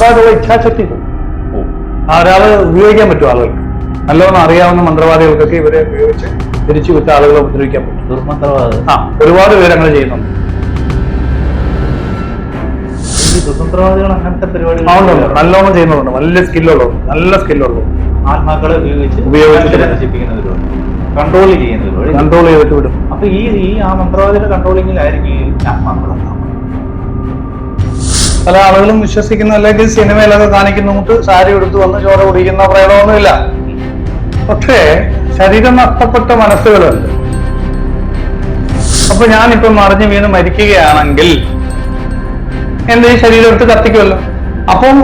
ചെറുതായിട്ടുള്ള ഇച്ഛാശക്തി ഒരാൾ ഉപയോഗിക്കാൻ പറ്റും ആളുകൾക്ക്? നല്ലോണം അറിയാവുന്ന മന്ത്രവാദികൾക്കൊക്കെ ഇവരെ ഉപയോഗിച്ച് തിരിച്ചു വിട്ട ആളുകളെ ഉപദ്രവിക്കാൻ പറ്റും. ദുർമന്ത്രവാദം. ആ ഒരുപാട് പേര് അങ്ങനെ ചെയ്യുന്നുണ്ട് അങ്ങനത്തെ പരിപാടികൾ നല്ലോണം ചെയ്യുന്നതുണ്ട് നല്ല സ്കില്ലുള്ള നല്ല സ്കില്ലുള്ളൂ ആത്മാക്കളെ ഉപയോഗിച്ച് ഉപയോഗിച്ച് നശിപ്പിക്കുന്നവരുണ്ട് കൺട്രോൾ ചെയ്യുന്നവരുണ്ട് കൺട്രോൾ ചെയ്തിട്ട് വിടും. അപ്പൊ ഈ ഈ ആ മന്ത്രവാദിയുടെ കൺട്രോളിങ്ങിലായിരിക്കും ഈ ആത്മാക്കളുണ്ടാവുക പല ആളുകളും വിശ്വസിക്കുന്ന അല്ലെങ്കിൽ സിനിമയിലൊക്കെ കാണിക്കുന്ന മുട്ട് സാരി എടുത്ത് വന്ന് ചോര കുടിക്കുന്ന പ്രയോഗമൊന്നുമില്ല പക്ഷേ ശരീരം നഷ്ടപ്പെട്ട മനസ്സുകളുണ്ട്. അപ്പൊ ഞാനിപ്പം മറിഞ്ഞു വീണ് മരിക്കുകയാണെങ്കിൽ എന്റെ ഈ ശരീരം എടുത്ത് കത്തിക്കുമല്ലോ. അപ്പം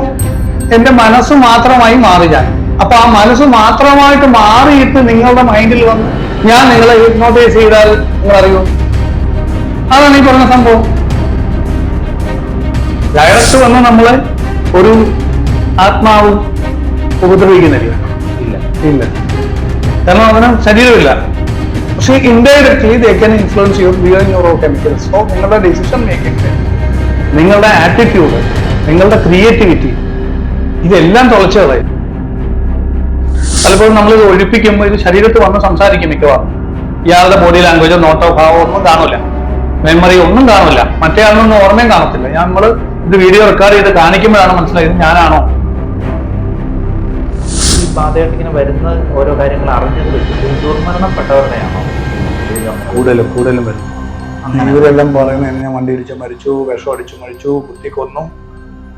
എന്റെ മനസ്സ് മാത്രമായി മാറി ഞാൻ. അപ്പൊ ആ മനസ്സ് മാത്രമായിട്ട് മാറിയിട്ട് നിങ്ങളുടെ മൈൻഡിൽ വന്ന് ഞാൻ നിങ്ങളെ ഹിപ്നോട്ടൈസ് ചെയ്താൽ നിങ്ങൾ അറിയൂ അതാണ് ഈ പറഞ്ഞ സംഭവം. ഡയറക്റ്റ് വന്ന് നമ്മളെ ഒരു ആത്മാവ് ഉപദ്രവിക്കുന്നില്ല. ഇല്ല. ഇല്ല. കാരണം അതിന് ശരീരമില്ല. പക്ഷെ indirectly they can influence your bio neuro chemicals so നിങ്ങളുടെ ഡിസിഷൻ മേക്കിംഗ് നിങ്ങളുടെ ആറ്റിറ്റ്യൂഡ് നിങ്ങളുടെ ക്രിയേറ്റിവിറ്റി ഇതെല്ലാം തുളച്ചു കളയും. പലപ്പോഴും നമ്മൾ ഇത് ഒഴിപ്പിക്കുമ്പോൾ ഇത് ശരീരത്തിൽ വന്ന് സംസാരിക്കും മിക്കവാറും. ഇയാളുടെ ബോഡി ലാംഗ്വേജോ നോട്ടോ ഭാവോ ഒന്നും കാണില്ല മെമ്മറി ഒന്നും കാണില്ല മറ്റേ ആളിനൊന്നും ഓർമ്മയും കാണത്തില്ല. ഞാൻ നമ്മൾ ഇത് വീഡിയോ റെക്കോർഡ് ചെയ്ത് കാണിക്കുമ്പോഴാണ് മനസ്സിലായത് ഞാനാണോ? ഈ പാതയായിട്ട് ഇങ്ങനെ വരുന്ന ഓരോ കാര്യങ്ങൾ അറിഞ്ഞത് വെച്ചിട്ട് ദുർമരണപ്പെട്ടവരുടെയാണോ? കൂടുതലും കൂടുതലും വരും. ഇവരെല്ലാം പറയുന്നത് ഞാൻ വണ്ടി ഇടിച്ച് മരിച്ചു വിഷം അടിച്ചു മരിച്ചു കുത്തി കൊന്നു.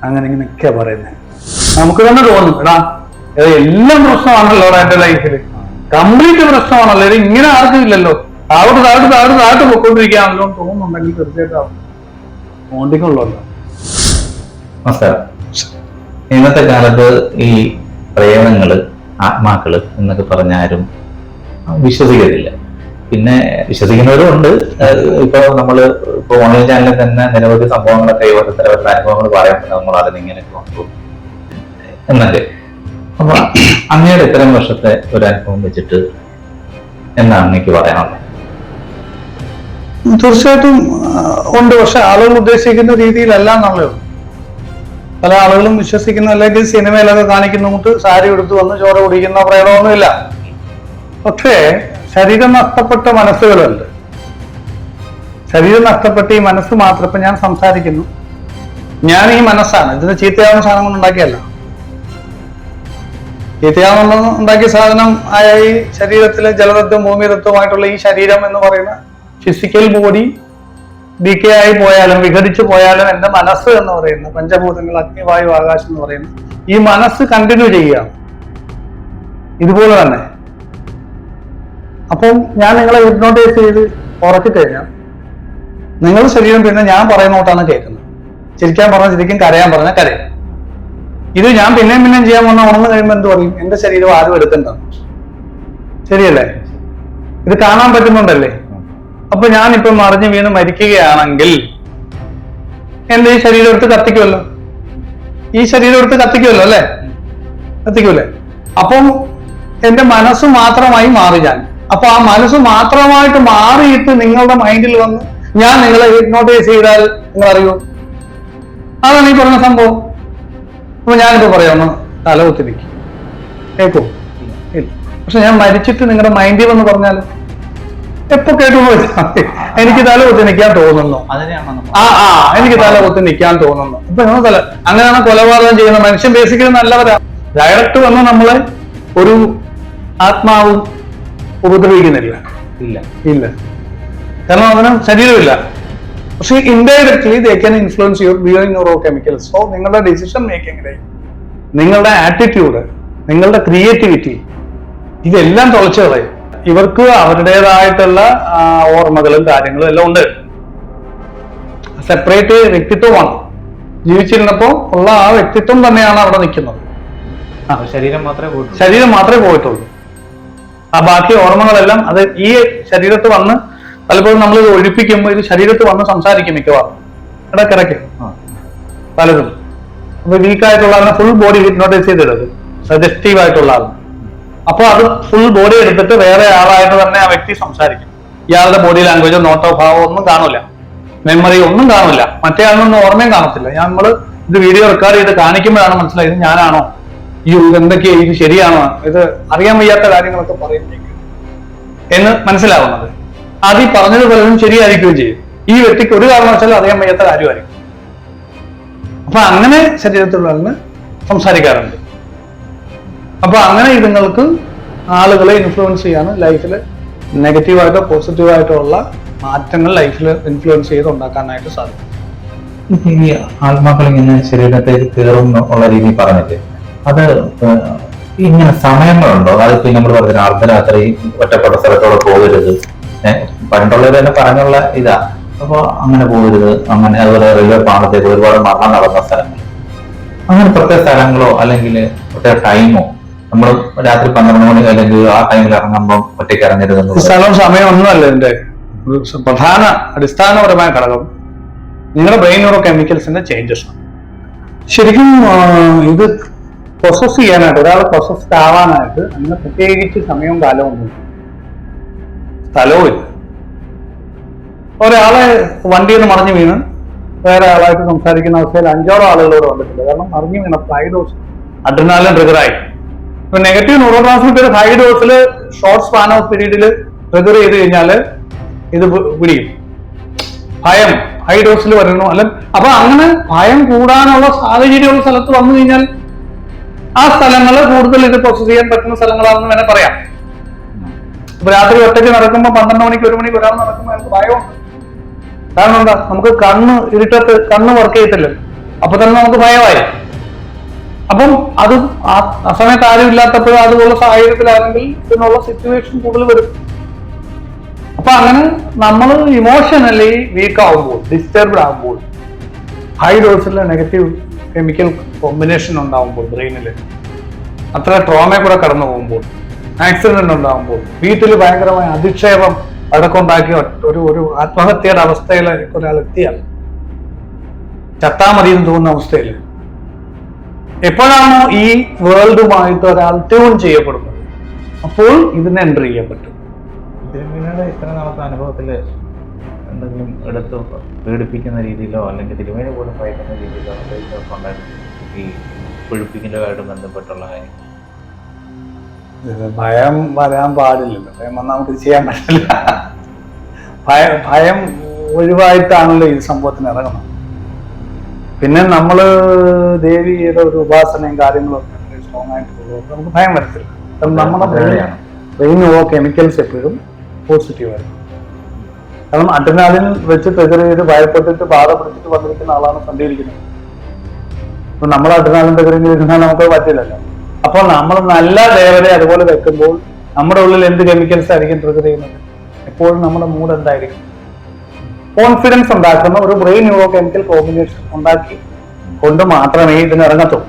അങ്ങനെ ഇങ്ങനെയൊക്കെയാ പറയുന്നത്. നമുക്ക് തന്നെ തോന്നും എടാ എല്ലാം പ്രശ്നമാണല്ലോ എന്റെ ലൈഫിൽ കംപ്ലീറ്റ് പ്രശ്നമാണല്ലോ ഇത് ഇങ്ങനെ ആർക്കും ഇല്ലല്ലോ. താഴോട്ട് താഴോട്ട് താഴോട്ട് താഴോട്ട് പൊക്കോണ്ടിരിക്കുകയാണല്ലോ തോന്നുന്നുണ്ടെങ്കിൽ തീർച്ചയായിട്ടും മോണ്ടിക്കുള്ളല്ലോ നമസ്കാരം. ഇന്നത്തെ കാലത്ത് ഈ പ്രേമങ്ങൾ ആത്മാക്കൾ എന്നൊക്കെ പറഞ്ഞ ആരും വിശ്വസിക്കത്തില്ല. പിന്നെ വിശ്വസിക്കുന്നവരും ഉണ്ട്. ഇപ്പൊ നമ്മൾ ഇപ്പൊ ഓൺലൈൻ ചാനലിൽ തന്നെ നിരവധി സംഭവങ്ങളൊക്കെ ഓരോരുത്തരവരുടെ അനുഭവങ്ങൾ പറയുമ്പോൾ നമ്മൾ അതിനിങ്ങനെ കൊണ്ടു എന്നൊക്കെ അപ്പൊ അങ്ങയുടെ ഇത്തരം വർഷത്തെ ഒരു അനുഭവം വെച്ചിട്ട് എന്താണ് എനിക്ക് പറയാനുള്ളത്? തീർച്ചയായിട്ടും ഉണ്ട്. പക്ഷെ ആളുകൾ ഉദ്ദേശിക്കുന്ന രീതിയിലല്ല എന്നുള്ളത്. പല ആളുകളും വിശ്വസിക്കുന്ന അല്ലെങ്കിൽ സിനിമയിലൊക്കെ കാണിക്കുന്ന കൂട്ട് സാരി എടുത്ത് വന്ന് ചോര കുടിക്കുന്ന പ്രയോഗമൊന്നുമില്ല പക്ഷേ ശരീരം നഷ്ടപ്പെട്ട മനസ്സുകളുണ്ട്. ശരീരം നഷ്ടപ്പെട്ട ഈ മനസ്സ് മാത്രം ഇപ്പൊ ഞാൻ സംസാരിക്കുന്നു. ഞാൻ ഈ മനസ്സാണ്. ഇതിന് ചീത്തയാവുന്ന സാധനം കൊണ്ട് ഉണ്ടാക്കിയല്ല. ചീത്തയാവുന്ന ഉണ്ടാക്കിയ സാധനം ആയ ഈ ശരീരത്തിലെ ജലതത്വം ഭൂമിതത്വമായിട്ടുള്ള ഈ ശരീരം എന്ന് പറയുന്ന ഫിസിക്കൽ ബോഡി ഡിക്കെ ആയി പോയാലും വിഘടിച്ചു പോയാലും എന്റെ മനസ്സ് എന്ന് പറയുന്ന പഞ്ചഭൂതങ്ങൾ അഗ്നിവായു ആകാശം എന്ന് പറയുന്ന ഈ മനസ്സ് കണ്ടിന്യൂ ചെയ്യുക. ഇതുപോലെ തന്നെ. അപ്പം ഞാൻ നിങ്ങളെ ഹിപ്നോട്ടൈസ് ചെയ്ത് ഉറക്കി കഴിഞ്ഞാൽ നിങ്ങളുടെ ശരീരം പിന്നെ ഞാൻ പറയുന്നോട്ടാണ് കേൾക്കുന്നത്. ചിരിക്കാൻ പറഞ്ഞാൽ ചിരിക്കും കരയാൻ പറഞ്ഞാൽ കരയും. ഇത് ഞാൻ പിന്നെയും പിന്നെയും ചെയ്യാൻ വന്ന ഉണർന്നു കഴിയുമ്പോൾ എന്ത് പറയും? എന്റെ ശരീരം ആരും എടുക്കണ്ടെന്ന് ശരിയല്ലേ? ഇത് കാണാൻ പറ്റുന്നുണ്ടല്ലേ? അപ്പൊ ഞാനിപ്പോ മറിഞ്ഞു വീണ് മരിക്കുകയാണെങ്കിൽ എന്റെ ഈ ശരീരം എടുത്ത് കത്തിക്കുമല്ലോ? ഈ ശരീരം എടുത്ത് കത്തിക്കുമല്ലോ അല്ലെ? കത്തിക്കൂലേ? അപ്പം എന്റെ മനസ്സ് മാത്രമായി മാറി ഞാൻ. അപ്പൊ ആ മനസ്സ് മാത്രമായിട്ട് മാറിയിട്ട് നിങ്ങളുടെ മൈൻഡിൽ വന്ന് ഞാൻ നിങ്ങളെ ഹിപ്നോട്ടൈസ് ചെയ്താൽ നിങ്ങൾ അറിയൂ അതാണ് ഈ പറഞ്ഞ സംഭവം. അപ്പൊ ഞാനിപ്പോ പറയാം ഒന്ന് തല കുത്തിരിക്കും കേൾക്കൂ പക്ഷെ ഞാൻ മരിച്ചിട്ട് നിങ്ങളുടെ മൈൻഡിൽ വന്ന് പറഞ്ഞാൽ എപ്പോ കേട്ടു പോയി എനിക്ക് തല കുത്തി നിൽക്കാൻ തോന്നുന്നു. ആ ആ എനിക്ക് തല കുത്തി നിൽക്കാൻ തോന്നുന്നു. ഇപ്പൊ എന്നാ തല അങ്ങനെയാണ് കൊലപാതകം ചെയ്യുന്ന മനുഷ്യൻ ബേസിക്കലി നല്ലവരാ. ഡയറക്റ്റ് വന്ന് നമ്മളെ ഒരു ആത്മാവ് ഉപദ്രവിക്കുന്നില്ല. ഇല്ല. ഇല്ല. കാരണം അതിന് ശരീരമില്ല. പക്ഷെ indirectly they can influence your bio neuro chemicals so നിങ്ങളുടെ ഡിസിഷൻ മേക്കിംഗ് നിങ്ങളുടെ ആറ്റിറ്റ്യൂഡ് നിങ്ങളുടെ ക്രിയേറ്റിവിറ്റി ഇതെല്ലാം തുളച്ചു കളയും. ഇവർക്ക് അവരുടേതായിട്ടുള്ള ഓർമ്മകളും കാര്യങ്ങളും എല്ലാം ഉണ്ട്. സെപ്പറേറ്റ് വ്യക്തിത്വമാണ് ജീവിച്ചിരുന്നപ്പോൾ ഉള്ള ആ വ്യക്തിത്വം തന്നെയാണ് അവിടെ നിൽക്കുന്നത്. ശരീരം മാത്രമേ ശരീരം മാത്രമേ പോയിട്ടുള്ളൂ. ആ ബാക്കി ഓർമ്മകളെല്ലാം അത് ഈ ശരീരത്ത് വന്ന് പലപ്പോഴും നമ്മൾ ഇത് ഒഴിപ്പിക്കുമ്പോൾ ഇത് ശരീരത്ത് വന്ന് സംസാരിക്കും മിക്കവാറും. ഇടക്കിടയ്ക്ക്. പലതും. അപ്പൊ വീക്കായിട്ടുള്ള ആളിനെ ഫുൾ ബോഡി ഹിപ്നോട്ടൈസ് ചെയ്തെടുക്കും സജസ്റ്റീവ് ആയിട്ടുള്ള ആളിന് അപ്പൊ അത് ഫുൾ ബോഡി എടുത്തിട്ട് വേറെ ആളായിട്ട് തന്നെ ആ വ്യക്തി സംസാരിക്കും. ഇയാളുടെ ബോഡി ലാംഗ്വേജോ നോട്ടോ ഭാവോ ഒന്നും കാണില്ല മെമ്മറി ഒന്നും കാണില്ല മറ്റേ ആളിനൊന്നും ഓർമ്മയും കാണത്തില്ല. ഞാൻ നമ്മൾ ഇത് വീഡിയോ റെക്കോർഡ് ചെയ്ത് കാണിക്കുമ്പോഴാണ് മനസ്സിലായത് ഞാനാണോ? ഈ എന്തൊക്കെയാ? ഇത് ശരിയാണോ? ഇത് അറിയാൻ വയ്യാത്ത കാര്യങ്ങളൊക്കെ പറയുമ്പോഴേക്കും എന്ന് മനസ്സിലാവുന്നത്. അത് ഈ പറഞ്ഞത് പലതും ശരിയായിരിക്കുകയും ചെയ്യും. ഈ വ്യക്തിക്ക് ഒരു കാരണവശാലും അറിയാൻ വയ്യാത്ത കാര്യമായിരിക്കും. അപ്പൊ അങ്ങനെ ശരീരത്തിലുള്ള സംസാരിക്കാറുണ്ട്. അപ്പൊ അങ്ങനെ ഇതുങ്ങൾക്ക് ആളുകളെ ഇൻഫ്ലുവൻസ് ചെയ്യാണ് ലൈഫിൽ നെഗറ്റീവായിട്ടോ പോസിറ്റീവായിട്ടോ ഉള്ള മാറ്റങ്ങൾ ലൈഫിൽ ഇൻഫ്ലുവൻസ് ചെയ്ത് ഉണ്ടാക്കാനായിട്ട് സാധിക്കും. ഈ ആത്മാക്കൾ ഇങ്ങനെ ശരീരത്തേക്ക് കയറും ഉള്ള രീതിയിൽ പറഞ്ഞില്ലേ? അത് ഇങ്ങനെ സമയങ്ങളുണ്ടോ? അതിപ്പോ നമ്മൾ പറഞ്ഞ അർദ്ധരാത്രി ഒറ്റപ്പെട്ട സ്ഥലത്തോടെ പോകരുത്. പണ്ടുള്ളവർ തന്നെ പറഞ്ഞുള്ള ഇതാ. അപ്പൊ അങ്ങനെ പോകരുത്. അങ്ങനെ അതുപോലെ റെയിൽവേ പാളത്തേക്ക് ഒരുപാട് മരണം നടന്ന സ്ഥലങ്ങൾ. അങ്ങനെ പ്രത്യേക സ്ഥലങ്ങളോ അല്ലെങ്കിൽ പ്രത്യേക ടൈമോ നമ്മൾ രാത്രി പന്ത്രണ്ട് മണി അല്ലെങ്കിൽ ആ ടൈമിൽ ഇറങ്ങുമ്പോൾ ഒറ്റയ്ക്ക് ഇറങ്ങരുത് സ്ഥലം സ്ഥലവും സമയവും ഒന്നുമല്ല ഇതിന്റെ. പ്രധാന അടിസ്ഥാനപരമായ ഘടകം നിങ്ങളുടെ ബ്രെയിൻ ന്യൂറോ കെമിക്കൽസിന്റെ ചേഞ്ചസ് ആണ്. ശരിക്കും ഇത് പ്രോസസ് ചെയ്യാനായിട്ട് ഒരാൾ പ്രോസസ്ഡ് ആവാനായിട്ട് അങ്ങനെ പ്രത്യേകിച്ച് സമയവും കാലവും ഒന്നും സ്ഥലവും ഇല്ല. ഒരാളെ വണ്ടിയിൽ നിന്ന് മറിഞ്ഞു വീണ് വേറെ ആളായിട്ട് സംസാരിക്കുന്ന അവസ്ഥയിൽ അഞ്ചോളം ആളുകളോട് വന്നിട്ടില്ല കാരണം മറിഞ്ഞു വീണ ഫ്ലൈ ഡോസ് അഡ്രിനാലും ട്രിഗറായി ഇപ്പൊ നെഗറ്റീവ് ന്യൂറോ ട്രാൻസ്മിറ്റർ ഹൈ ഡോസിൽ ഷോർട്ട് സ്പാൻ ഓഫ് പീരീഡിൽ ട്രിഗർ ചെയ്ത് കഴിഞ്ഞാൽ ഇത് പിടിയും ഭയം ഹൈ ഡോസിൽ വരണം. അല്ല അപ്പൊ അങ്ങനെ ഭയം കൂടാനുള്ള സാഹചര്യമുള്ള സ്ഥലത്ത് വന്നു കഴിഞ്ഞാൽ ആ സ്ഥലങ്ങൾ കൂടുതൽ ഇത് പ്രോസസ് ചെയ്യാൻ പറ്റുന്ന സ്ഥലങ്ങളാണെന്ന് വേണേൽ പറയാം. ഇപ്പൊ രാത്രി ഒറ്റയ്ക്ക് നടക്കുമ്പോൾ പന്ത്രണ്ട് മണിക്ക് ഒരു മണിക്ക് ഒരാൾ നടക്കുമ്പോൾ നമുക്ക് ഭയമുണ്ട്. കാരണം എന്താ? നമുക്ക് കണ്ണ് ഇരുട്ടത്ത് കണ്ണ് വർക്ക് ചെയ്യത്തില്ല. അപ്പൊ തന്നെ നമുക്ക് ഭയമായി. അപ്പം അത് ആ സമയത്ത് ആരും ഇല്ലാത്തപ്പോഴും അതുപോലെ സാഹചര്യത്തിലാണെങ്കിൽ ഇതിനുള്ള സിറ്റുവേഷൻ കൂടുതൽ വരും. അപ്പൊ അങ്ങനെ നമ്മൾ ഇമോഷണലി വീക്ക് ആവുമ്പോൾ ഡിസ്റ്റർബ്ഡ് ആകുമ്പോൾ ഹൈ ഡോസിലെ നെഗറ്റീവ് കെമിക്കൽ കോമ്പിനേഷൻ ഉണ്ടാകുമ്പോൾ ബ്രെയിനിൽ അത്ര ട്രോമ കൂടെ കടന്നു പോകുമ്പോൾ ആക്സിഡന്റ് ഉണ്ടാകുമ്പോൾ വീട്ടിൽ ഭയങ്കരമായ അധിക്ഷേപം അടക്കമുണ്ടാക്കി ഒരു ഒരു ആത്മഹത്യയുടെ അവസ്ഥയിൽ ഒരാൾ എത്തിയാൽ ചത്താ മതി എന്ന് തോന്നുന്ന അവസ്ഥയിൽ എപ്പോഴാണോ ഈ വേൾഡുമായിട്ട് ഒരാൾ ട്യൂൺ ചെയ്യപ്പെടുന്നത്? അപ്പോൾ ഇതിന് എന്റർ ചെയ്യാൻ പറ്റും തിരുമേനിയുടെ ഇത്ര നാളത്തെ അനുഭവത്തിൽ എന്തെങ്കിലും എടുത്ത് പീഡിപ്പിക്കുന്ന രീതിയിലോ അല്ലെങ്കിൽ തിരുമേനി പോലും ഭയക്കുന്ന രീതിയിലോ എന്തെങ്കിലും ഉണ്ടായിരുന്നു ഈ ഒഴിപ്പിക്കലുമായിട്ട് ബന്ധപ്പെട്ടുള്ള കാര്യം? ഭയം വരാൻ പാടില്ലല്ലോ. ഭയം വന്നാൽ നമുക്ക് ചെയ്യാൻ പറ്റില്ല. ഭയം ഭയം ഒഴിവായിട്ടാണല്ലോ ഈ സംഭവത്തിന് ഇറങ്ങുന്നത്. പിന്നെ നമ്മൾ ദേവിയുടെ ഒരു ഉപാസനയും കാര്യങ്ങളും ഒക്കെ സ്ട്രോങ് ആയിട്ട് നമുക്ക് ഭയം വരത്തില്ല. നമ്മുടെ നമ്മുടെ ബ്രെയിൻ ഓ കെമിക്കൽസ് എപ്പോഴും പോസിറ്റീവ് ആയിരുന്നു കാരണം അഡ്രനാലിൻ വെച്ച് ട്രിഗർ ചെയ്ത് ഭയപ്പെട്ടിട്ട് ബാധ പിടിച്ചിട്ട് വന്നിരിക്കുന്ന ആളാണ് സന്ധിയിരിക്കുന്നത് അപ്പൊ നമ്മൾ അഡ്രനാലിൻ ട്രിഗറിങ് ഇരുന്നാൽ നമുക്ക് പറ്റില്ലല്ലോ. അപ്പോൾ നമ്മൾ നല്ല ദേവരെ അതുപോലെ വെക്കുമ്പോൾ നമ്മുടെ ഉള്ളിൽ എന്ത് കെമിക്കൽസ് ആയിരിക്കും ട്രിഗർ ചെയ്യുന്നത്? എപ്പോഴും നമ്മുടെ മൂഡ് എന്തായിരിക്കും? കോൺഫിഡൻസ് ഉണ്ടാക്കുന്ന ഒരു ബ്രെയിൻ ന്യൂറോ കെമിക്കൽ കോമ്പിനേഷൻ ഉണ്ടാക്കി കൊണ്ട് മാത്രമേ ഇതിന് ഇറങ്ങത്തുള്ളൂ.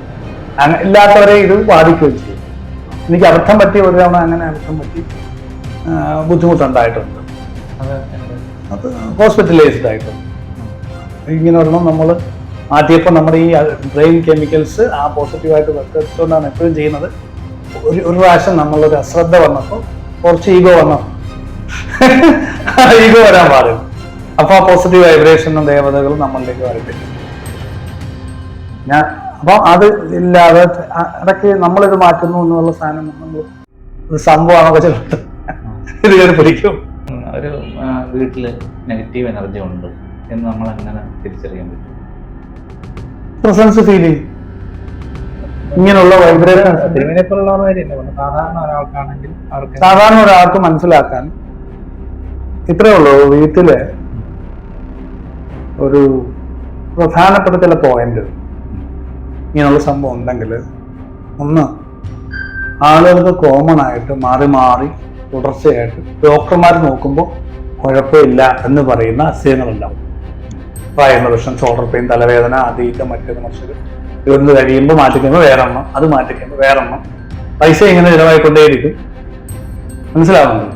അങ്ങനെ ഇല്ലാത്തവരെ ഇത് ബാധിക്കുകയും ചെയ്യും. എനിക്ക് അബദ്ധം പറ്റി ഒരു തവണ അങ്ങനെ അർത്ഥം പറ്റി ബുദ്ധിമുട്ടുണ്ടായിട്ടുണ്ട്. അത് ഹോസ്പിറ്റലൈസ്ഡ് ആയിട്ടുണ്ട്. ഇങ്ങനെ ഒരെണ്ണം നമ്മൾ ആദ്യപ്പോൾ നമ്മുടെ ഈ ബ്രെയിൻ കെമിക്കൽസ് ആ പോസിറ്റീവായിട്ട് വെക്കുന്നതുകൊണ്ടാണ് എപ്പോഴും ചെയ്യുന്നത്. ഒരു ഒരു പ്രാവശ്യം നമ്മളൊരു അശ്രദ്ധ വന്നപ്പോൾ കുറച്ച് ഈഗോ വന്നു. ഈഗോ വരാൻ പാടില്ല. അപ്പൊ ആ പോസിറ്റീവ് വൈബ്രേഷനും ദേവതകളും നമ്മളിലേക്ക് വരപ്പിക്കും ഞാൻ അപ്പൊ അത് ഇല്ലാതെ അതൊക്കെ ഇടയ്ക്ക് നമ്മളിത് മാറ്റുന്നു എന്നുള്ള സാധനം നമ്മൾ ഒരു സംഭവമാണൊക്കെ ചിലപ്പോൾ ഇത് കയറി പിടിക്കും. ഉം, ഒരു വീട്ടിൽ നെഗറ്റീവ് എനർജി ഉണ്ട് എന്ന് നമ്മൾ അങ്ങനെ തിരിച്ചറിയാൻ പറ്റും? പ്രസൻസ് ഫീൽ ചെയ്യും. ഇങ്ങനെയുള്ള വൈബ്രേഷൻ സാധാരണ ഒരാൾക്കാണെങ്കിൽ അവർക്ക് സാധാരണ ഒരാൾക്ക് മനസ്സിലാക്കാൻ ഇത്രേ ഉള്ളൂ വീട്ടിൽ ഒരു പ്രധാനപ്പെട്ട ചില പോയിന്റ് ഇങ്ങനെയുള്ള സംഭവം ഉണ്ടെങ്കിൽ ഒന്ന് ആളുകൾക്ക് കോമൺ ആയിട്ട് മാറി മാറി തുടർച്ചയായിട്ട് ഡോക്ടർമാർ നോക്കുമ്പോൾ കുഴപ്പമില്ല എന്ന് പറയുന്ന അസുഖങ്ങളുണ്ടാവും. പ്രായമുള്ള പ്രശ്നം ഷോൾഡർ പെയിൻ തലവേദന അതീറ്റ മറ്റേത് മറിച്ചത് ഇവിടുന്ന് കഴിയുമ്പോൾ മാറ്റിക്കുമ്പോൾ വേറെ എണ്ണം അത് മാറ്റിക്കുമ്പോൾ വേറെ എണ്ണം പൈസ ഇങ്ങനെ ചിലവായിക്കൊണ്ടേയിരിക്കും. മനസ്സിലാവുന്നത്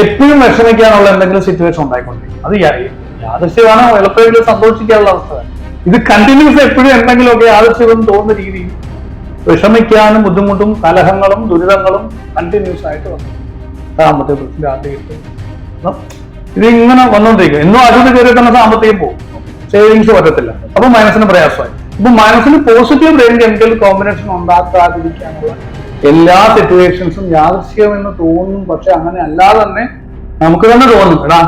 എപ്പോഴും വിഷമിക്കാനുള്ള എന്തെങ്കിലും സിറ്റുവേഷൻ ഉണ്ടായിക്കൊണ്ടിരിക്കും. അത് യാദൃശ്യമാണോ എളുപ്പമെങ്കിലും സന്തോഷിക്കാനുള്ള അവസ്ഥ. ഇത് കണ്ടിന്യൂസ് എപ്പോഴും എന്തെങ്കിലുമൊക്കെ യാദൃശ്യം തോന്നുന്ന രീതിയിൽ വിഷമിക്കാനും ബുദ്ധിമുട്ടും കലഹങ്ങളും ദുരിതങ്ങളും കണ്ടിന്യൂസ് ആയിട്ട് വന്നു. സാമ്പത്തിക പ്രശ്നം ആദ്യമായിട്ട് ഇത് ഇങ്ങനെ വന്നുകൊണ്ടിരിക്കും എന്നും അതിന് കയറി തന്നെ സാമ്പത്തികം പോകും. സേവിങ്സ് പറ്റത്തില്ല. അപ്പൊ മനസ്സിന് പ്രയാസമായി. അപ്പൊ മനസ്സിന് പോസിറ്റീവ് ബ്രെയിൻ കെമിക്കൽ കോമ്പിനേഷൻ ഉണ്ടാക്കാതിരിക്കാനുള്ള എല്ലാ സിറ്റുവേഷൻസും യാദൃശ്യമെന്ന് തോന്നും. പക്ഷെ അങ്ങനെ അല്ലാതെ തന്നെ നമുക്ക് തന്നെ തോന്നും. എടാ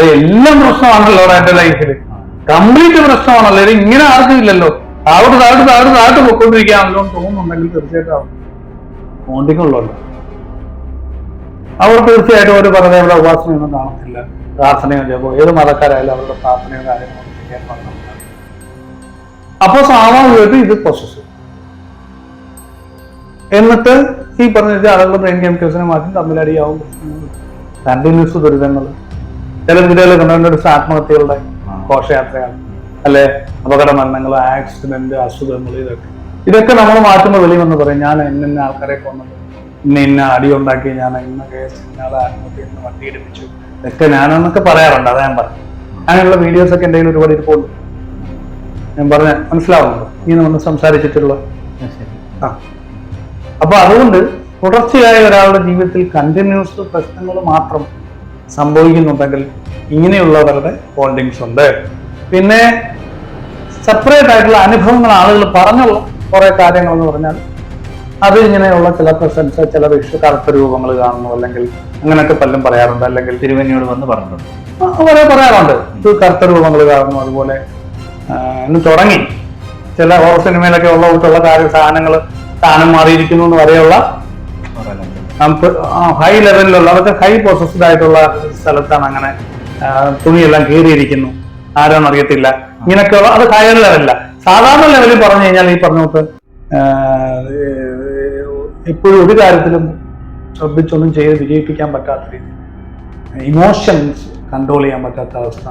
എല്ലാം പ്രശ്നമാണല്ലോ എന്റെ ലൈഫിൽ കംപ്ലീറ്റ് പ്രശ്നമാണല്ലോ. ഇങ്ങനെ ആർക്കും ഇല്ലല്ലോ താഴോട്ട് താഴോട്ട് താഴോട്ട് താഴോട്ട് പൊക്കോണ്ടിരിക്കുകയാണല്ലോ എന്ന് തോന്നുന്നുണ്ടെങ്കിൽ തീർച്ചയായിട്ടും അവർ മോണ്ടിക്കുള്ളല്ലോ അവർ തീർച്ചയായിട്ടും ഒരു പറഞ്ഞ ഉപാസനയൊന്നും കാണത്തില്ല. പ്രാർത്ഥനയോ ജപോ ഏത് മതക്കാരായാലും അവരുടെ പ്രാർത്ഥനയോ കാര്യങ്ങളോ ചെയ്യാൻ പാടില്ല. അപ്പൊ സ്വാഭാവികമായിട്ട് ഇത് പ്രോസസ്സ് എന്നിട്ട് ഈ പറഞ്ഞ ആളുകൾ ബ്രെയിൻ കെമിക്കൽസിനെ മാറ്റി തമ്മിലടിയാവും. കണ്ടിന്യൂസ് ദുരിതങ്ങൾ. ചില ജില്ലകളിൽ കണ്ടുകൊണ്ടിരുന്ന ആത്മഹത്യകളുടെ ഘോഷയാത്രയാണ്. അല്ലെ? അപകട മരണങ്ങൾ ആക്സിഡന്റ് അസുഖങ്ങൾ ഇതൊക്കെ. ഇതൊക്കെ നമ്മൾ മാറ്റുമ്പോൾ വെളിവെന്ന് പറയും ഞാൻ ഇന്ന ആൾക്കാരെ കൊന്നത്. ഇന്ന ഇന്ന അടി ഉണ്ടാക്കി ഞാൻ ഇന്ന കേസ് ഇന്നാളെ ആത്മഹത്യ ഇന്ന് വണ്ടി എടുപ്പിച്ചു ഇതൊക്കെ ഞാനെന്നൊക്കെ പറയാറുണ്ട് അതാ ഞാൻ പറഞ്ഞു അങ്ങനെയുള്ള വീഡിയോസ് ഒക്കെ എന്തെങ്കിലും ഒരുപാട് ഇരിപ്പുണ്ട്. ഞാൻ പറഞ്ഞ മനസ്സിലാവുന്നുണ്ടോ? ഈ നമ്മൾ സംസാരിച്ചിട്ടുള്ള ആ അപ്പൊ അതുകൊണ്ട് തുടർച്ചയായ ഒരാളുടെ ജീവിതത്തിൽ കണ്ടിന്യൂസ് പ്രശ്നങ്ങൾ മാത്രം സംഭവിക്കുന്നുണ്ടെങ്കിൽ ഇങ്ങനെയുള്ളവരുടെ ഹോൾഡിങ്സ് ഉണ്ട്. പിന്നെ സെപ്പറേറ്റ് ആയിട്ടുള്ള അനുഭവങ്ങൾ ആളുകൾ പറഞ്ഞുള്ള കുറെ കാര്യങ്ങൾ എന്ന് പറഞ്ഞാൽ അത് ഇങ്ങനെയുള്ള ചില പ്രസൻസ് ചില വിഷു കറുത്ത രൂപങ്ങൾ കാണുന്നു അല്ലെങ്കിൽ അങ്ങനെയൊക്കെ പലരും പറയാറുണ്ട് അല്ലെങ്കിൽ തിരുവനിയോട് വന്ന് പറഞ്ഞിട്ടുണ്ട്. കുറെ പറയാറുണ്ട്. ഇത് കറുത്ത രൂപങ്ങൾ കാണുന്നു അതുപോലെ ഇന്ന് തുടങ്ങി. ചില ഹോറർ സിനിമയിലൊക്കെ ഉള്ള കൂട്ടുള്ള കാര്യ സാധനങ്ങൾ സ്ഥാനം മാറിയിരിക്കുന്നു എന്ന് വരെയുള്ള ഹൈ ലെവലിലുള്ള അതൊക്കെ ഹൈ പ്രോസസ്ഡ് ആയിട്ടുള്ള സ്ഥലത്താണ് അങ്ങനെ തുണിയെല്ലാം കീറിയിരിക്കുന്നു. ആരാണെന്ന് അറിയത്തില്ല. ഇങ്ങനെയൊക്കെയുള്ള അത് ഹയർ ലെവലില്ല സാധാരണ ലെവലിൽ പറഞ്ഞു കഴിഞ്ഞാൽ ഈ പറഞ്ഞോട്ട് എപ്പോഴും ഒരു കാര്യത്തിലും ശ്രദ്ധിച്ചൊന്നും ചെയ്ത് വിജയിപ്പിക്കാൻ പറ്റാത്ത രീതി. ഇമോഷൻസ് കൺട്രോൾ ചെയ്യാൻ പറ്റാത്ത അവസ്ഥ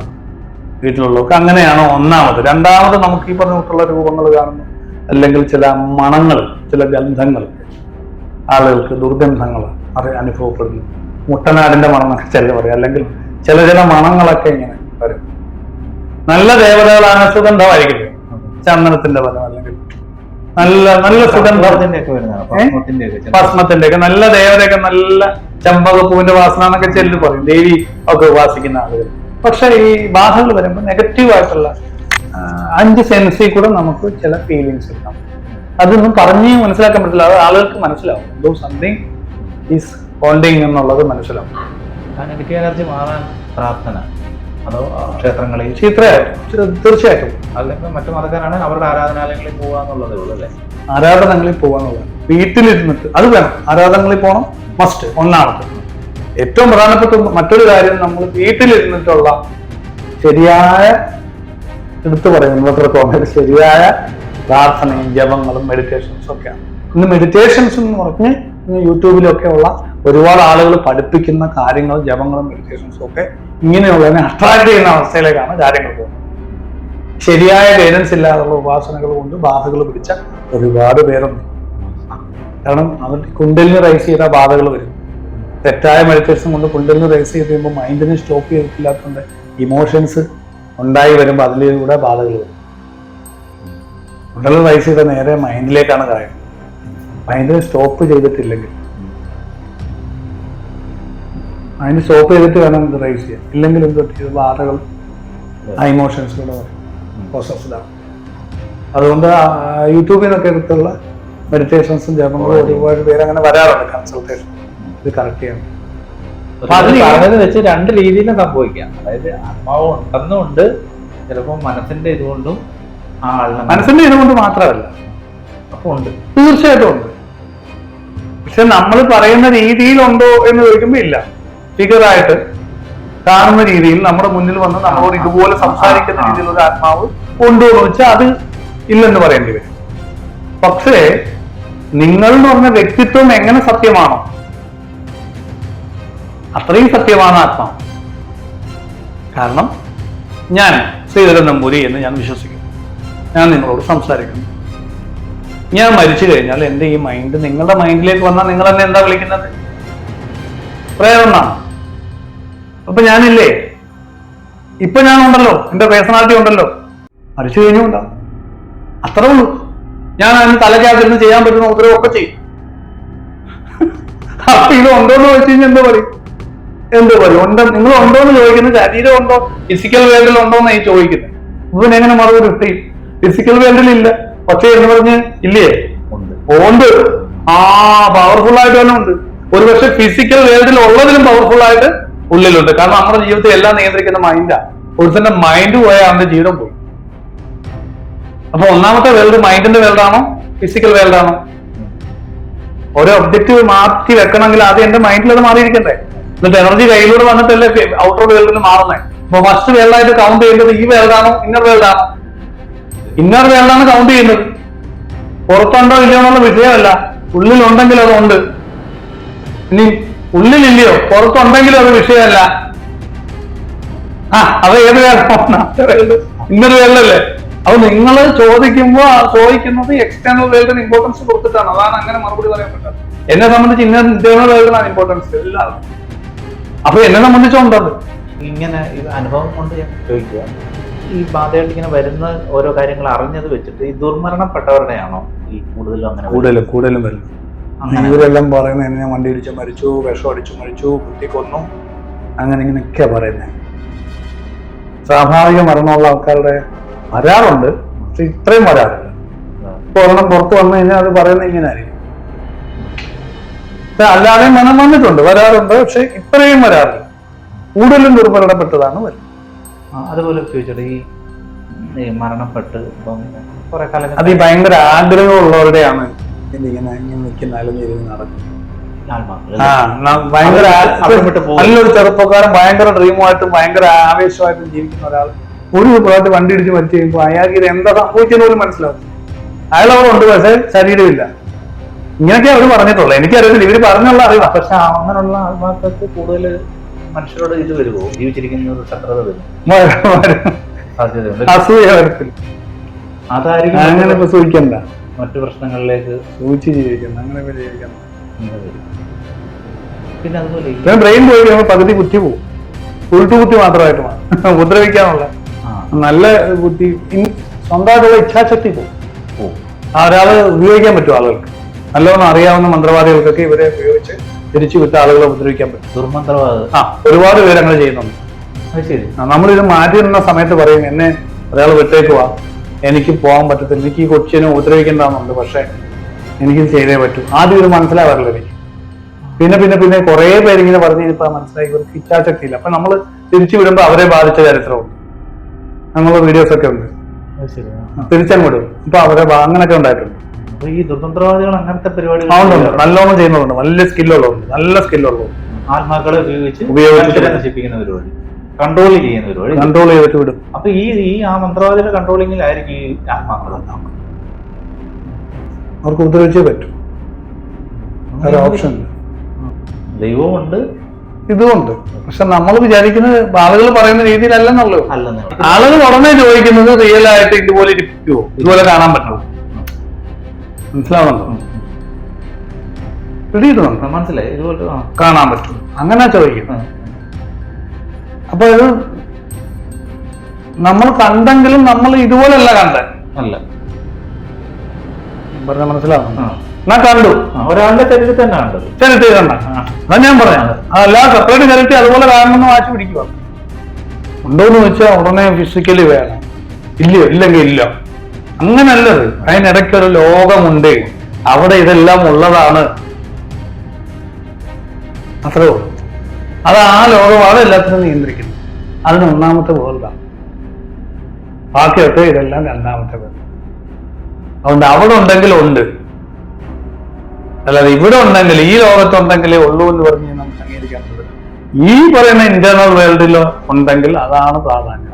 വീട്ടിലുള്ളവർക്ക് അങ്ങനെയാണോ ഒന്നാമത്. രണ്ടാമത് നമുക്ക് ഈ പറഞ്ഞിട്ടുള്ള രൂപങ്ങൾ കാണുന്നു. അല്ലെങ്കിൽ ചില മണങ്ങൾ ചില ഗന്ധങ്ങൾ. ആളുകൾക്ക് ദുർഗന്ധങ്ങൾ അത് അനുഭവപ്പെടുന്നു. മുട്ടനാടിന്റെ മണം ചില പറയും. അല്ലെങ്കിൽ ചില ചില മണങ്ങളൊക്കെ ഇങ്ങനെ വരും. നല്ല ദേവതകളാണ് സുഗന്ധമായിരിക്കില്ല ചന്ദനത്തിന്റെ ഫലം അല്ലെങ്കിൽ നല്ല നല്ല സുഗന്ധം. ഭസ്മത്തിന്റെ ഒക്കെ നല്ല ദേവതയൊക്കെ നല്ല ചമ്പകപ്പൂവിന്റെ വാസന എന്നൊക്കെ ചെല്ലു പറയും. ദേവി ഒക്കെ ഉപാസിക്കുന്ന ആളുകൾ. പക്ഷെ ഈ ബാധകൾ വരുമ്പോൾ നെഗറ്റീവ് ആയിട്ടുള്ള അഞ്ച് സെൻസിൽ കൂടെ നമുക്ക് ചില ഫീലിങ്സ് ഉണ്ടാവും. അതൊന്നും പറഞ്ഞ് മനസ്സിലാക്കാൻ പറ്റില്ല അത് ആളുകൾക്ക് മനസ്സിലാവും. എന്തോ സംതിങ് ഈസ് ഹോൾഡിങ് എന്നുള്ളത് മനസ്സിലാവും. നെഗറ്റീവ് എനർജി മാറാൻ പ്രാർത്ഥന. അതോ ക്ഷേത്രങ്ങളിൽ തീർച്ചയായിട്ടും. തീർച്ചയായിട്ടും. അല്ലെങ്കിൽ മറ്റു മതക്കാരാണ് അവരുടെ ആരാധനാലയങ്ങളിൽ പോകുക എന്നുള്ളതേ ഉള്ളൂ അല്ലേ? ആരാധനകളിൽ പോകാന്നുള്ളത്. വീട്ടിലിരുന്നിട്ട് അത് വേണം. ആരാധനകളിൽ പോകണം. മസ്റ്റ് ഒന്നാമത്തെ ഏറ്റവും പ്രധാനപ്പെട്ട മറ്റൊരു കാര്യം നമ്മൾ വീട്ടിലിരുന്നിട്ടുള്ള ശരിയായ എടുത്തു പറയുന്നു ശരിയായ പ്രാർത്ഥനയും ജപങ്ങളും മെഡിറ്റേഷൻസും ഒക്കെയാണ്. ഇന്ന് മെഡിറ്റേഷൻസ് എന്ന് പറഞ്ഞ് ഇന്ന് യൂട്യൂബിലൊക്കെ ഉള്ള ഒരുപാട് ആളുകൾ പഠിപ്പിക്കുന്ന കാര്യങ്ങളും ജപങ്ങളും മെഡിറ്റേഷൻസും ഒക്കെ ഇങ്ങനെയുള്ളതിനെ അട്രാക്ട് ചെയ്യുന്ന അവസ്ഥയിലേക്കാണ് കാര്യങ്ങൾ പോകുന്നത്. ശരിയായ ഗൈഡൻസ് ഇല്ലാതുള്ള ഉപാസനകൾ കൊണ്ട് ബാധകൾ പിടിച്ച ഒരുപാട് പേരുണ്ട്. കാരണം അവർ കുണ്ടലിന് റൈസ് ചെയ്ത ബാധകൾ വരും. തെറ്റായ മെഡിറ്റേഷൻ കൊണ്ട് കുണ്ടലിന് റൈസ് ചെയ്ത് കഴിയുമ്പോൾ മൈൻഡിനെ സ്റ്റോപ്പ് ചെയ്തിട്ടില്ലാത്തതുകൊണ്ട് ഇമോഷൻസ് ഉണ്ടായി വരുമ്പോൾ അതിലൂടെ ബാധകൾ വരും. കുണ്ടലിന് റൈസ് ചെയ്ത നേരെ മൈൻഡിലേക്കാണ് കാര്യം. മൈൻഡിനെ സ്റ്റോപ്പ് ചെയ്തിട്ടില്ലെങ്കിൽ. മൈൻഡ് സ്റ്റോപ്പ് ചെയ്തിട്ട് വേണം ഇത് റൈസ് ചെയ്യാൻ. ഇല്ലെങ്കിൽ എന്ത് വാർത്തകൾ ആ ഇമോഷൻസിലൂടെ വരും. പ്രോസസ്സിലാണ് അതുകൊണ്ട് യൂട്യൂബിൽ നിന്നൊക്കെ എടുത്തുള്ള മെഡിറ്റേഷൻസും ജപങ്ങളും ഒരുപാട് പേര് അങ്ങനെ വരാറുണ്ട് കൺസൾട്ടേഷൻ ഇത് കറക്റ്റ് ചെയ്യണം പറഞ്ഞത് വെച്ച് രണ്ട് രീതിയിലും സംഭവിക്കാം. അതായത് ആത്മാവ് ഉണ്ടെന്നുണ്ട് ചിലപ്പോൾ മനസ്സിന്റെ ഇതുകൊണ്ടും മനസ്സിന്റെ ഇതുകൊണ്ട് മാത്രമല്ല. അപ്പൊ ഉണ്ട്. തീർച്ചയായിട്ടും ഉണ്ട്. പക്ഷെ നമ്മൾ പറയുന്ന രീതിയിലുണ്ടോ എന്ന് ചോദിക്കുമ്പോ ഇല്ല. ഫിഗറായിട്ട് കാണുന്ന രീതിയിൽ നമ്മുടെ മുന്നിൽ വന്ന് നമ്മളോട് ഇതുപോലെ സംസാരിക്കുന്ന രീതിയിലുള്ള ആത്മാവ് ഉണ്ടോ എന്ന് വെച്ചാൽ അത് ഇല്ലെന്ന് പറയേണ്ടി വരും. പക്ഷേ നിങ്ങൾ എന്ന് പറഞ്ഞ വ്യക്തിത്വം എങ്ങനെ സത്യമാണോ അത്രയും സത്യമാണ് ആത്മാവ്. കാരണം ഞാൻ ശ്രീധരൻ നമ്പൂരി എന്ന് ഞാൻ വിശ്വസിക്കുന്നു. ഞാൻ നിങ്ങളോട് സംസാരിക്കുന്നു ഞാൻ മരിച്ചു കഴിഞ്ഞാൽ എന്റെ ഈ മൈൻഡ് നിങ്ങളുടെ മൈൻഡിലേക്ക് വന്നാൽ നിങ്ങൾ എന്നെ എന്താ വിളിക്കുന്നത്? പ്രേരണ. അപ്പൊ ഞാനില്ലേ? ഇപ്പൊ ഞാനുണ്ടല്ലോ. എന്റെ പേഴ്സണാലിറ്റി ഉണ്ടല്ലോ. മരിച്ചു കഴിഞ്ഞു ഉണ്ടാവും അത്രേ ഉള്ളൂ. ഞാൻ അതിന് തലക്കകത്തിരുന്ന് ചെയ്യാൻ പറ്റുന്ന ഉത്തരവൊക്കെ ചെയ്യും. അപ്പൊ ഇത് ഉണ്ടോന്ന് ചോദിച്ചു കഴിഞ്ഞാൽ എന്താ പറയും? എന്ത് പറയും? ഉണ്ടോ. നിങ്ങൾ ഉണ്ടോ എന്ന് ചോദിക്കുന്നത് ശരീരം ഉണ്ടോ? ഫിസിക്കൽ വേൾഡിൽ ഉണ്ടോ എന്നായി ചോദിക്കുന്നത്. ഇവൻ എങ്ങനെ മറുപടി കിട്ടി ഫിസിക്കൽ വേൾഡിൽ ഇല്ല. പക്ഷേ എന്ന് പറഞ്ഞ് ഇല്ലേ? ഉണ്ട്. ആ പവർഫുൾ ആയിട്ട് തന്നെ ഉണ്ട്. ഒരു പക്ഷെ ഫിസിക്കൽ വേൾഡിൽ ഉള്ളതിലും പവർഫുൾ ആയിട്ട് ഉള്ളിലുണ്ട്. കാരണം നമ്മുടെ ജീവിതത്തെ എല്ലാം നിയന്ത്രിക്കുന്ന മൈൻഡാ ഒരുത്തന്റെ മൈൻഡ് പോയാൽ അവന്റെ ജീവിതം പോയി. അപ്പൊ ഒന്നാമത്തെ വേൾഡ് മൈൻഡിന്റെ വേൾഡാണോ? ഫിസിക്കൽ വേൾഡാണോ? ഓരോ ഒബ്ജക്റ്റീവ് മാറ്റി വെക്കണമെങ്കിൽ അത് എന്റെ മൈൻഡിൽ അത് മാറിയിരിക്കണ്ടേ? എന്നിട്ട് എനർജി കയ്യിലൂടെ വന്നിട്ടല്ലേ ഔട്ടർ വേൾഡിൽ മാറുന്നത് അപ്പൊ ഫസ്റ്റ് വേൾഡായിട്ട് കൗണ്ട് ചെയ്യേണ്ടത് ഈ വേൾഡാണോ? ഇന്നർ വേൾഡാണോ ഇന്നർ വേൾഡാണ് കൗണ്ട് ചെയ്യുന്നത്. പുറത്തുണ്ടോ ഇല്ലയോ എന്നുള്ള വിഷയമല്ല. ഉള്ളിലുണ്ടെങ്കിൽ അതുണ്ട് ഇനി ഉള്ളിലില്ലയോ പുറത്തുണ്ടെങ്കിലും അത് വിഷയമല്ല. ആ അത് ഏത് വേൾഡ് ഇന്നൊരു വേൾഡല്ലേ? അപ്പൊ നിങ്ങൾ ചോദിക്കുമ്പോൾ ചോദിക്കുന്നത് എക്സ്റ്റേണൽ വേൾഡിന് ഇമ്പോർട്ടൻസ് കൊടുത്തിട്ടാണ്. അതാണ് അങ്ങനെ മറുപടി പറയാൻ പറ്റുന്നത് എന്നെ സംബന്ധിച്ച് ഇന്ന ഇന്റേണൽ വേൾഡിനാണ് ഇമ്പോർട്ടൻസ് എല്ലാവർക്കും. അപ്പൊ എന്നെ സംബന്ധിച്ചോണ്ടത് ഇങ്ങനെ അനുഭവം കൊണ്ട് ഞാൻ ചോദിക്കുക ഈ ബാധയായിട്ട് ഇങ്ങനെ വരുന്ന ഓരോ കാര്യങ്ങൾ അറിഞ്ഞത് വെച്ചിട്ട് ഈ ദുർമരണപ്പെട്ടവരുടെയാണോ ഈ കൂടുതലും അങ്ങനെ? കൂടുതലും കൂടുതലും വരുന്നു ഇവരെല്ലാം പറയുന്നത് എന്നെ വണ്ടി ഇടിച്ച് മരിച്ചു വിഷം അടിച്ചു മരിച്ചു കുത്തി കൊന്നു അങ്ങനെ ഇങ്ങനെയൊക്കെയാ പറയുന്നത്. സ്വാഭാവിക മരണമുള്ള ആൾക്കാരുടെ വരാറുണ്ട്. പക്ഷെ ഇത്രയും വരാറില്ല. ഇപ്പൊ ഒരെണ്ണം പുറത്ത് വന്നു കഴിഞ്ഞാൽ അത് പറയുന്നത് ഇങ്ങനെ ആയിരിക്കും. അല്ലാതെ അല്ലാതെയും മനം വന്നിട്ടുണ്ട് വരാറുണ്ട് പക്ഷെ ഇത്രയും വരാറില്ല. കൂടുതലും ദുർബലപ്പെട്ടതാണ് വരുന്നത്. അതുപോലെ ചോദിച്ചോട്ടെ ഈ മരണപ്പെട്ട് ഇപ്പം കുറെ കാലം അത് ഈ ഭയങ്കര ആഗ്രഹമുള്ളവരുടെയാണ്. ഇങ്ങനെ നിൽക്കുന്ന അലഞ്ഞിരുന്ന് നടക്കുന്നത്. നല്ലൊരു ചെറുപ്പക്കാരൻ ഭയങ്കര ഡ്രീമുമായിട്ടും ഭയങ്കര ആവേശമായിട്ടും ജീവിക്കുന്ന ഒരാൾ. ഒരു പ്രാവശ്യം വണ്ടി ഇടിച്ച് മരിച്ചു കഴിയുമ്പോൾ അയാൾക്ക് ഇത് എന്താ സംഭവിച്ചെന്ന് പോലും മനസ്സിലാവും. അയാൾ അവിടെ ഉണ്ട് പക്ഷേ ശരീരമില്ല. ഇങ്ങനെയൊക്കെ അവർ പറഞ്ഞിട്ടുള്ളൂ എനിക്കറിയത്തില്ല. ഇവർ പറഞ്ഞുള്ള അറിവാ. പക്ഷെ അങ്ങനെയുള്ള ആത്മാക്കൾക്ക് കൂടുതൽ മനുഷ്യരോട് ഇത് വരുമോ ജീവിച്ചിരിക്കുന്ന ഒരു ശത്രുത വരും സാധ്യതയുണ്ട്. അസൂയ വരത്തില്ല. അതായിരിക്കും അങ്ങനെ മറ്റു- ഇപ്പൊ സൂചിക്കണ്ട. മറ്റു പ്രശ്നങ്ങളിലേക്ക് സൂചിച്ച് ജീവിക്കണം അങ്ങനെ ഇപ്പൊ ജീവിക്കണം പിന്നെ അതുപോലെ ബ്രെയിൻ പോയി പകുതി ബുദ്ധി പോകും ഉരുട്ടു ബുദ്ധി മാത്രമായിട്ട് ഉപദ്രവിക്കാനുള്ള. നല്ല ബുദ്ധി സ്വന്തമായിട്ടുള്ള ഇച്ഛാശക്തി പോകും ആ ഒരാൾ ഉപയോഗിക്കാൻ പറ്റും ആളുകൾക്ക്. നല്ലോണം അറിയാവുന്ന മന്ത്രവാദികൾക്കൊക്കെ ഇവരെ ഉപയോഗിച്ച് തിരിച്ചു വിട്ട ആളുകളെ ഉപദ്രവിക്കാൻ പറ്റും. ദുർമന്ത്രവാദം. ആ ഒരുപാട് പേര് അങ്ങനെ ചെയ്യുന്നുണ്ട് ശരി. നമ്മളിത് മാറ്റി നിന്ന സമയത്ത് പറയും എന്നെ ഒരാൾ വിട്ടേക്കുവാ എനിക്ക് പോകാൻ പറ്റത്തില്ല. എനിക്ക് ഈ കൊച്ചിനെ ഉപദ്രവിക്കേണ്ടതാണെന്നുണ്ട്. പക്ഷെ എനിക്കിത് ചെയ്തേ പറ്റൂ. ആദ്യം ഇത് മനസ്സിലാവാറില്ല എനിക്ക്. പിന്നെ പിന്നെ പിന്നെ കുറെ പേരിങ്ങനെ പറഞ്ഞ് ഇപ്പൊ മനസ്സിലായി. ഇവർക്ക് ഇച്ഛാശക്തി ഇല്ല അപ്പൊ നമ്മൾ തിരിച്ചു വിടുമ്പോ അവരെ ബാധിച്ച ചരിത്രവും നമ്മളെ വീഡിയോസ് ഒക്കെ ഉണ്ട്. അത് ശരി. ആ. തിരിച്ചങ്ങ് വിടും. ഇപ്പൊ അവരെ അങ്ങനൊക്കെ ഉണ്ടായിട്ടുണ്ട്. അപ്പൊ ഈ ദുർതന്ത്രവാദികൾ അങ്ങനത്തെ പരിപാടികൾ നല്ലോണം ചെയ്യുന്നതുണ്ട് നല്ല സ്കില്ലുള്ളതുണ്ട് നല്ല സ്കില്ലുള്ളതുണ്ട് ആത്മാക്കളെ ഉപയോഗിച്ച് ഉപയോഗിച്ച് മനുഷ്യരെ നശിപ്പിക്കുന്ന പരിപാടി. കൺട്രോൾ ചെയ്യുന്ന പരിപാടി. കൺട്രോൾ ചെയ്തിട്ട് വിടും. അപ്പൊ ഈ ഈ ആ മന്ത്രവാദിയുടെ കൺട്രോളിങ്ങിലായിരിക്കും ഈ ആത്മാക്കൾ അവർക്ക് ഉപദ്രവിച്ചേ പറ്റും. ഒരു ഓപ്ഷൻ ദൈവമുണ്ട്. ഇതുമുണ്ട്. പക്ഷെ നമ്മൾ വിചാരിക്കുന്നത് ആളുകൾ പറയുന്ന രീതിയിലല്ലെന്നുള്ളൂ. ആളുകൾ ഉടനെ ചോദിക്കുന്നത് റിയൽ ആയിട്ട് ഇതുപോലെ ഇരിക്കുമോ ഇതുപോലെ കാണാൻ പറ്റുമോ? മനസ്സിലാവുന്നുണ്ടോ? പിടിയിട്ടുണ്ടോ മനസ്സിലായി. ഇതുപോലെ കാണാൻ പറ്റും. അങ്ങനെ ചോദിക്കും. അപ്പൊ ഇത് നമ്മൾ കണ്ടെങ്കിലും നമ്മൾ ഇതുപോലെയല്ല കണ്ടത് അല്ല. പറഞ്ഞ മനസ്സിലാവുന്നു ഞാൻ കണ്ടു. ഒരാളുടെ ചരിത്രം തന്നെ കണ്ടത്. ചരിത്രം കണ്ട. അതാ ഞാൻ പറയാം. അതല്ല സെപ്പറേറ്റ് ചരിത്രം അതുപോലെ കാണണമെന്ന് വാശി പിടിക്കുക ഉണ്ടോന്ന് വെച്ചാൽ ഉടനെ ഫിസിക്കലി വേണം. ഇല്ലയോ? ഇല്ലെങ്കിൽ ഇല്ല. അങ്ങനല്ലത്. അതിനിടയ്ക്ക് ഒരു ലോകമുണ്ട്. അവിടെ ഇതെല്ലാം ഉള്ളതാണ്. അത്രേ ഉള്ളൂ. അത് ആ ലോകമാണ് എല്ലാത്തിനും നിയന്ത്രിക്കുന്നത് അതിന് ഒന്നാമത്തെ വേൾഡാണ് ബാക്കിയൊക്കെ ഇതെല്ലാം രണ്ടാമത്തെ വേൾഡ്. അതുകൊണ്ട് അവിടെ ഉണ്ടെങ്കിൽ ഉണ്ട്. അല്ലാതെ ഇവിടെ ഉണ്ടെങ്കിൽ ഈ ലോകത്തുണ്ടെങ്കിലേ ഉള്ളൂ എന്ന് പറഞ്ഞ് നമുക്ക് അംഗീകരിക്കാൻ ഈ പറയുന്ന ഇന്റേണൽ വേൾഡിൽ ഉണ്ടെങ്കിൽ അതാണ് പ്രാധാന്യം.